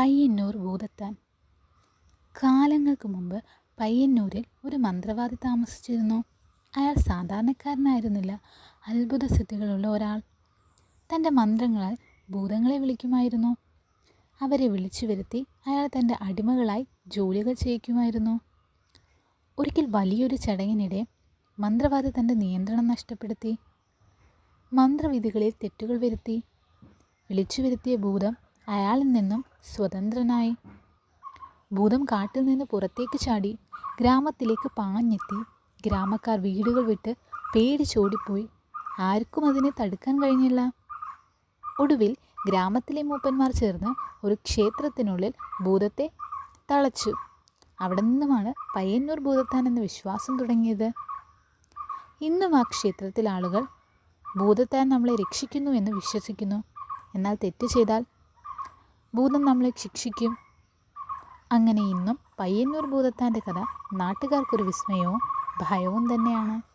പയ്യന്നൂർ ഭൂതത്താൻ. കാലങ്ങൾക്ക് മുമ്പ് പയ്യന്നൂരിൽ ഒരു മന്ത്രവാദി താമസിച്ചിരുന്നു. അയാൾ സാധാരണക്കാരനായിരുന്നില്ല. അത്ഭുത സിദ്ധികളുള്ള ഒരാൾ. തന്റെ മന്ത്രങ്ങളാൽ ഭൂതങ്ങളെ വിളിക്കുമായിരുന്നു. അവരെ വിളിച്ചു വരുത്തി അയാൾ തന്റെ അടിമകളായി ജോലികൾ ചെയ്യിക്കുമായിരുന്നു. ഒരിക്കൽ വലിയൊരു ചടങ്ങിനിടെ മന്ത്രവാദി തന്റെ നിയന്ത്രണം നഷ്ടപ്പെടുത്തി. മന്ത്രവിധികളിൽ തെറ്റുകൾ വരുത്തി. വിളിച്ചു വരുത്തിയ ഭൂതം അയാളിൽ നിന്നും സ്വതന്ത്രനായി ഭൂതം കാട്ടിൽ നിന്ന് പുറത്തേക്ക് ചാടി ഗ്രാമത്തിലേക്ക് പാഞ്ഞെത്തി. ഗ്രാമക്കാർ വീടുകൾ വിട്ട് പേടിച്ചോടിപ്പോയി. ആർക്കും അതിനെ തടുക്കാൻ കഴിഞ്ഞില്ല. ഒടുവിൽ ഗ്രാമത്തിലെ മൂപ്പന്മാർ ചേർന്ന് ഒരു ക്ഷേത്രത്തിനുള്ളിൽ ഭൂതത്തെ തളച്ചു. അവിടെ നിന്നുമാണ് പയ്യന്നൂർ ഭൂതത്താൻ എന്ന വിശ്വാസം തുടങ്ങിയത്. ഇന്നും ആ ക്ഷേത്രത്തിൽ ആളുകൾ ഭൂതത്താൻ നമ്മളെ രക്ഷിക്കുന്നു എന്ന് വിശ്വസിക്കുന്നു. എന്നാൽ തെറ്റ് ചെയ്താൽ ഭൂതം നമ്മളെ ശിക്ഷിക്കും. അങ്ങനെ ഇന്നും പയ്യന്നൂർ ഭൂതത്താന്റെ കഥ നാട്ടുകാർക്കൊരു വിസ്മയവും ഭയവും തന്നെയാണ്.